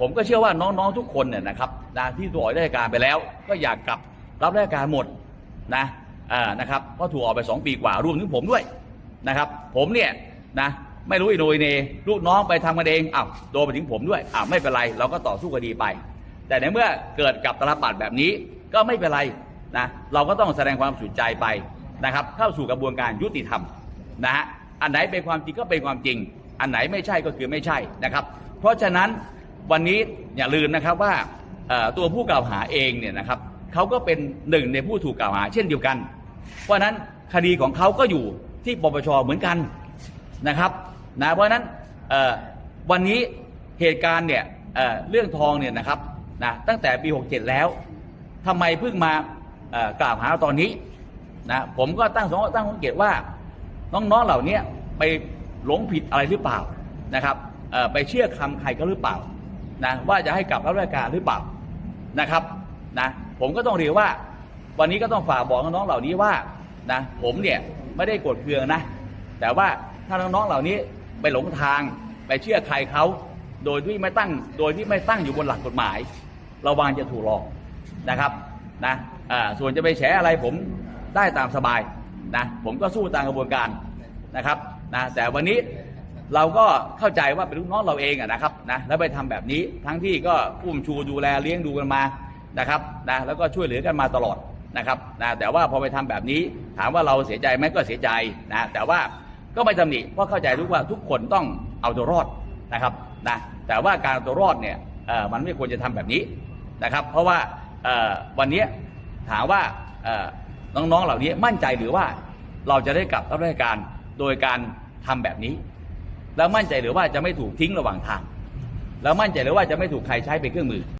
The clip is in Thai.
ผมก็เชื่อว่าน้องๆทุกคนเนี่ยนะครับนะที่ถูกออกราชการไปแล้ว ก็อยากกลับรับราชการหมดนะอ่านะครับเพราะถูกออกไป 2 ปีกว่ารวมถึงผมด้วยนะครับ ผมเนี่ยนะไม่รู้อีโนยเนลูกน้องไปทำกันเองอ้าวโดนไปถึงผมด้วยอ้าวไม่เป็นไรเราก็ต่อสู้คดีไป แต่ในเมื่อเกิดกับตลปัดแบบนี้ก็ไม่เป็นไรนะเราก็ต้องแสดงความสุดใจไปนะครับ เข้าสู่กระบวนการยุติธรรมนะฮะอันไหนเป็นความจริงก็เป็นความจริง อันไหนไม่ใช่ก็คือไม่ใช่นะครับ เพราะฉะนั้น วันนี้อย่าลืมนะครับว่าตัวผู้กล่าวหาเองเนี่ยนะครับเขาก็เป็นหนึ่งในผู้ถูกกล่าวหาเช่นเดียวกัน เพราะนั้นคดีของเขาก็อยู่ที่ปปชเหมือนกันนะครับนะเพราะนั้นวันนี้เหตุการณ์เนี่ยเเรื่องทองเนี่ยนะครับนะตั้งแต่ปี 67 แล้วทำไมเพิ่งมากล่าวหาตอนนี้นะผมก็ตั้งสงตั้งสังเกตว่าน้องๆเหล่านี้ไปหลงผิดอะไรหรือเปล่านะครับไปเชื่อคำใครก็หรือเปล่า นะว่าจะให้กลับรับราชการหรือเปล่านะครับนะผมก็ต้องเรียนว่า วันนี้ก็ต้องฝากบอกน้องๆเหล่านี้ว่านะผมเนี่ยไม่ได้โกดเคืองนะ แต่ว่าถ้าน้องๆเหล่านี้ไปหลงทางไปเชื่อใครเขาโดยที่ไม่ตั้งโดยที่ไม่ตั้งอยู่บนหลักกฎหมาย ระวังจะถูกหลอกนะครับนะส่วนจะไปแฉอะไรผมได้ตามสบายนะผมก็สู้ตามกระบวนการนะครับนะแต่วันนี้ เราก็เข้าใจว่าเป็นลูกน้องเราเองอะนะครับนะแล้วไปทำแบบนี้ทั้งที่ก็อุ้มชูดูแลเลี้ยงดูกันมานะครับนะแล้วก็ช่วยเหลือกันมาตลอดนะครับนะแต่ว่าพอไปทำแบบนี้ ถามว่าเราเสียใจไหมก็เสียใจนะแต่ว่าก็ไม่ตำหนิเพราะเข้าใจทุกว่าทุกคนต้องเอาตัวรอดนะครับนะแต่ว่าการเอาตัวรอดเนี่ยเออมันไม่ควรจะทำแบบนี้นะครับ เพราะว่าเออวันนี้ถามว่าเออน้องๆเหล่านี้มั่นใจหรือว่าเราจะได้กลับรับราชการโดยการทำแบบนี้ แล้วมั่นใจหรือว่าจะไม่ถูกทิ้งระหว่างทางแล้วมั่นใจหรือว่าจะไม่ถูกใครใช้เป็นเครื่องมือ